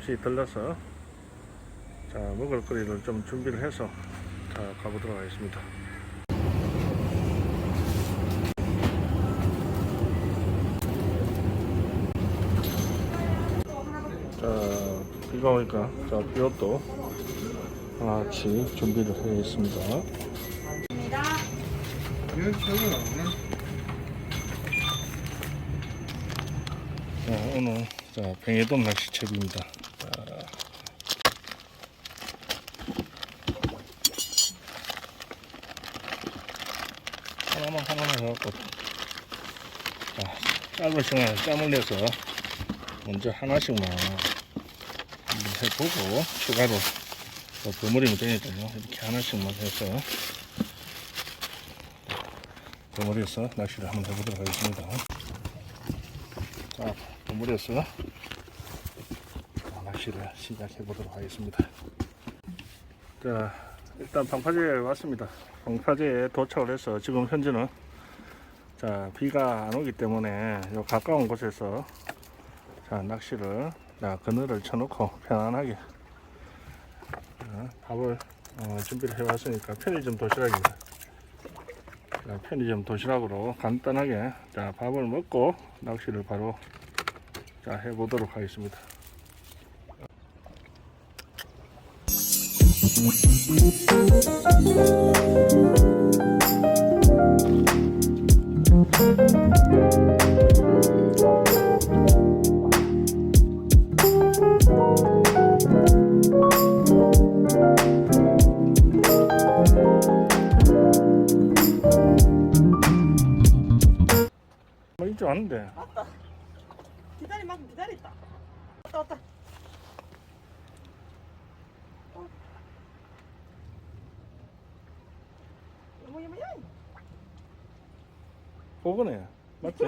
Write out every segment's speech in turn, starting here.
잠시 들러서 자 먹을 거리를 좀 준비를 해서 자 가보도록 하겠습니다. 자 비가 오니까 자 비옷도 하나씩 준비를 해있습니다. 자, 오늘 자, 뱅에돔 낚시채비입니다. 자, 하나만 하나만 해갖고 자, 시간에 짬을 내서 먼저 하나씩만 한번 해보고 추가로 또 버무리면 되니까요. 이렇게 하나씩만 해서 버무려서 낚시를 한번 해보도록 하겠습니다. 자, 버무려서 낚시를 시작해 보도록 하겠습니다. 자, 일단 방파제에 왔습니다. 방파제에 도착을 해서 지금 현재는 자, 비가 안 오기 때문에 요 가까운 곳에서 자, 낚시를 자, 그늘을 쳐놓고 편안하게 자, 밥을 어, 준비를 해왔으니까 편의점 도시락입니다. 자, 편의점 도시락으로 간단하게 자, 밥을 먹고 낚시를 바로 자, 해보도록 하겠습니다. 왔다 왔다. 어. 야. 보고네 맞지?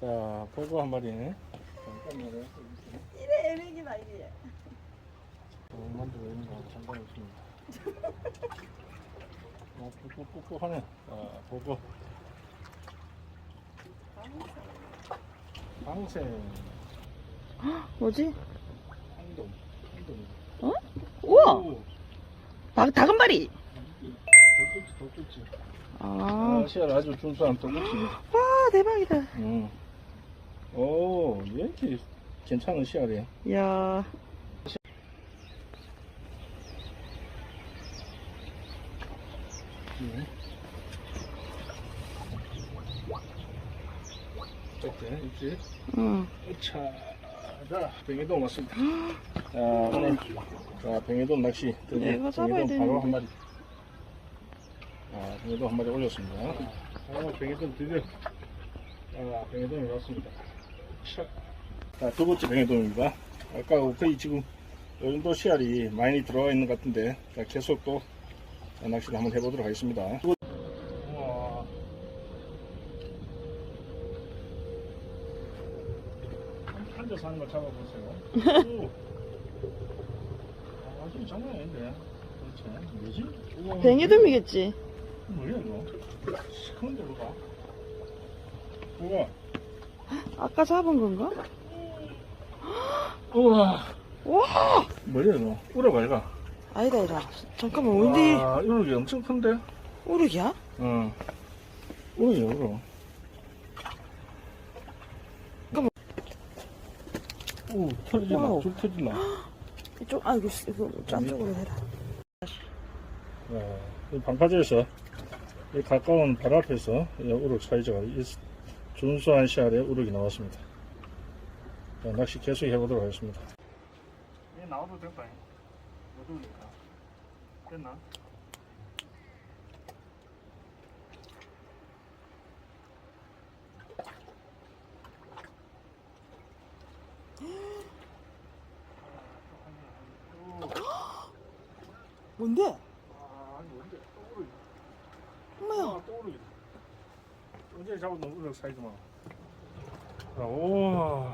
자 보고 한 마리 잠깐만요 이래 애매기나 이게. 어, 만들어 있는 거 잠깐 있습니다 어, 꾹꾹꾹꾹 하네 자 보고 방생 뭐지? 어? 우와! 오, 닭, 다금바리! 아, 아 씨알 아주 준수한 돌꿈치 와, 대박이다. 응. 오, 왜 이렇게 괜찮은 씨알이야? 이야, 응. 어때? 있지? 응. 자, 자, 뱅에돔 왔습니다. 자, 오늘, 자, 뱅에돔 낚시. 드디어 내가 잡아야 바로 되는데. 한 마리. 아, 뱅에돔 한 마리 올렸습니다. 아, 뱅에돔 드디어, 아, 뱅에돔이 왔습니다. 자, 자, 두 번째 뱅에돔입니다. 아까 거의 지금 요 정도 씨알이 많이 들어가 있는 것 같은데, 자, 계속 또 자, 낚시를 한번 해보도록 하겠습니다. 앉아서 하는 걸 잡아보세요. 오. 아, 지금 장난 아닌데. 그렇지. 뭐지? 우와, 뱅이돔이겠지. 뭐야, 이거? 시커먼데, 뭐가? 우와. 아까 잡은 건가? 우와. 와! 뭐야, 이거? 우럭 아, 이거. 아니다, 아니다. 잠깐만, 어디, 아, 우럭이 엄청 큰데? 우럭이야? 응. 우럭이야, 우럭. 잠깐만. 오, 터지나? 와우. 줄 터지나? 이쪽, 아, 이거, 이거, 짠쪽으로 해라. 어, 이 방파제에서 이 가까운 바로 앞에서 이 우럭 사이즈가 이 준수한 씨알에 우럭이 나왔습니다. 자, 낚시 계속 해보도록 하겠습니다. 얘 나와도 될까요? 어두우니까. 됐나? 뭔데? 아, 아니 뭔데? 또 우럭이. 엄마야. 아, 또 우럭이다. 언제 잡은 우럭 사이즈만. 아, 오.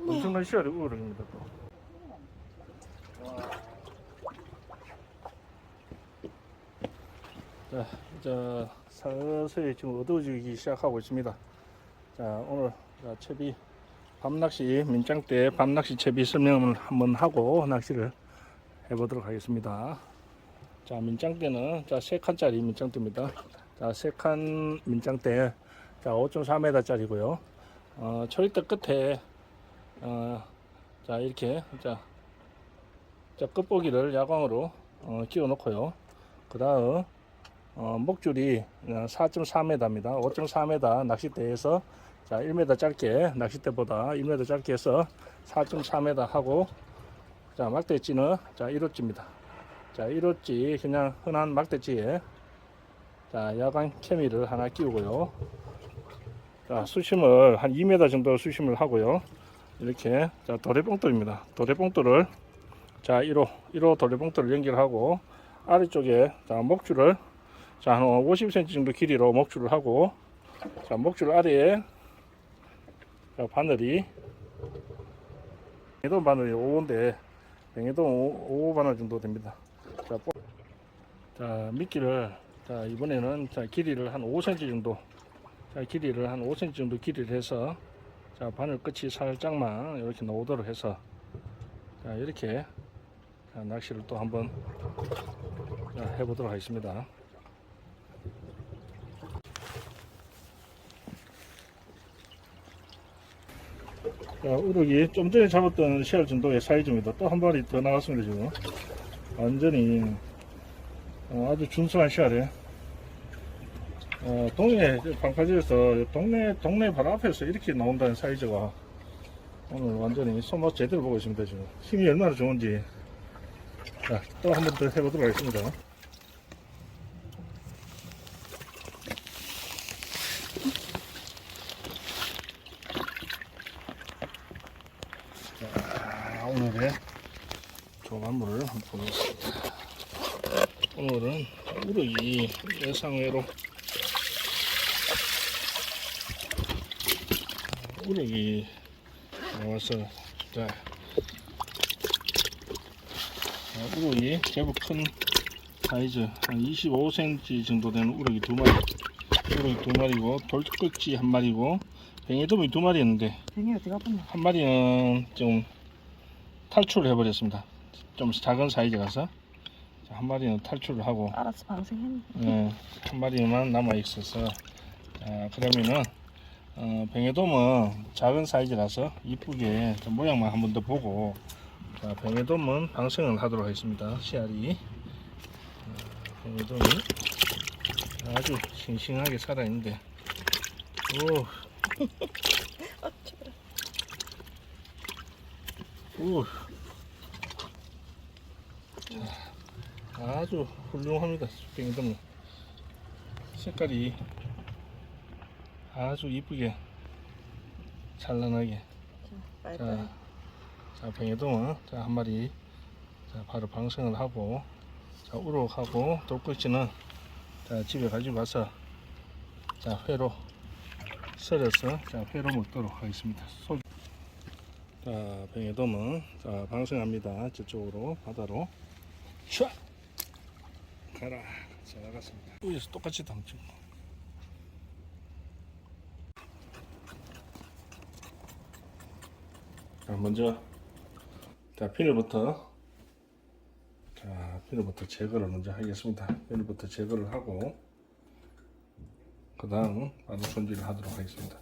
엄청난 씨알이 우럭입니다. 또. 자, 이제 서서히 지금 어두워지기 시작하고 있습니다. 자, 오늘 자, 채비 밤낚시 민장대 밤낚시 채비 설명을 한번 하고 낚시를 해보도록 하겠습니다. 자 민장대는 자세 칸짜리 민장대입니다. 자세 칸 민장대 자 5.4m 짜리고요. 어, 초리대 끝에 어, 자 이렇게 자, 자 끝보기를 야광으로 어, 끼워 놓고요. 그 다음 어, 목줄이 4.4m입니다. 5.4m 낚싯대에서 자 1m 짧게 낚싯대보다 1m 짧게 해서 4.4m 하고 자 막대찌는 자 1호찌입니다. 자 1호찌 그냥 흔한 막대찌에 자 야광 케미를 하나 끼우고요. 자 수심을 한 2m 정도 수심을 하고요. 이렇게 자 도래봉돌입니다. 도래봉돌을 자 1호 1호 도래봉돌을 연결하고 아래쪽에 자 목줄을 자 한 50cm 정도 길이로 목줄을 하고 자 목줄 아래에 자 바늘이 뱅에돔 바늘이 5호인데 뱅에돔 5, 호 바늘 정도 됩니다. 자, 미끼를 자 이번에는 자 길이를 한 5cm 정도 자 길이를 한 5cm 정도 길이를 해서 자 바늘 끝이 살짝만 이렇게 나오도록 해서 자 이렇게 자, 낚시를 또 한번 자, 해보도록 하겠습니다. 자, 우럭이 좀 전에 잡았던 씨알 정도의 사이즈입니다. 또 한 마리 더 나왔습니다, 지금. 완전히, 어, 아주 준수한 씨알에, 어, 동해, 방파제에서 동네, 동네 바로 앞에서 이렇게 나온다는 사이즈가 오늘 완전히 손맛 제대로 보고 있습니다, 지금. 힘이 얼마나 좋은지. 자, 또 한 번 더 해보도록 하겠습니다. 자, 오늘의 조감물을 한번 보겠습니다. 오늘은 우럭이 예상외로 우럭이 나와서 자, 자, 우럭이 제법 큰 사이즈 한 25cm 정도 되는 우럭이 두 마리 우럭이 두 마리고 돌끝지 한 마리고 뱅에돔이 두 마리였는데 뱅이 어디 가봤나? 한 마리는 좀 탈출을 해버렸습니다. 좀 작은 사이즈라서 자, 한 마리는 탈출을 하고 알았어 방생했네. 예, 한 마리만 남아 있어서 자, 그러면은 어, 뱅에돔은 작은 사이즈라서 이쁘게 좀 모양만 한 번 더 보고 자, 뱅에돔은 방생을 하도록 하겠습니다. 씨알이 어, 뱅에돔이 아주 싱싱하게 살아 있는데 오 오. 자, 아주 훌륭합니다. 뱅이돔 색깔이 아주 이쁘게 찬란하게. 자, 자 뱅에돔은 자, 한 마리 자, 바로 방생을 하고 자, 우럭하고 돌끝지는 자, 집에 가지고 가서 자, 회로 썰어서 자, 회로 먹도록 하겠습니다. 소... 자, 뱅에돔은 자, 방생합니다. 저쪽으로 바다로 촤! 가라. 자, 나갔습니다. 위에서 똑같이 담죠. 자, 먼저 자, 피늘부터 자, 피늘부터 제거를 먼저 하겠습니다. 피늘부터 제거를 하고 그 다음 바로 손질을 하도록 하겠습니다.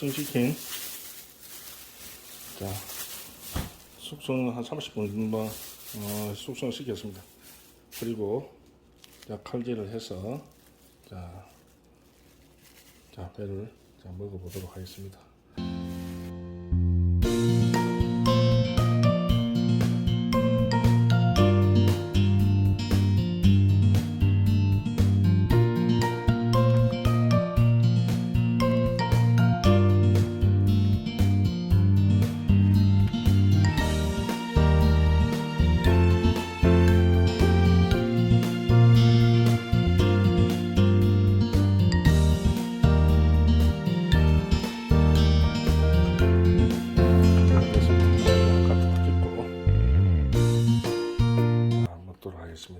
숙성시킨 자 숙성 한 30분 정도 어, 숙성시켰습니다. 그리고 자 칼질을 해서 자, 자 배를 자, 먹어보도록 하겠습니다.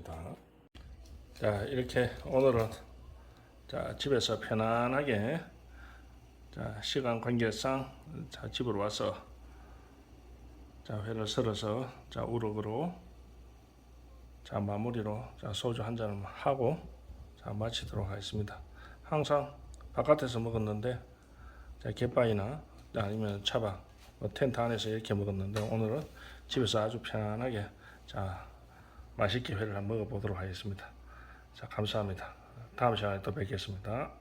하겠습니다. 자 이렇게 오늘은 자 집에서 편안하게 자 시간 관계상 자 집으로 와서 자 회를 썰어서 자 우럭으로 자 마무리로 자 소주 한 잔을 하고 자 마치도록 하겠습니다. 항상 바깥에서 먹었는데 자 갯바위나 아니면 차박 뭐 텐트 안에서 이렇게 먹었는데 오늘은 집에서 아주 편안하게 자 맛있게 회를 한번 먹어보도록 하겠습니다. 자 감사합니다. 다음 시간에 또 뵙겠습니다.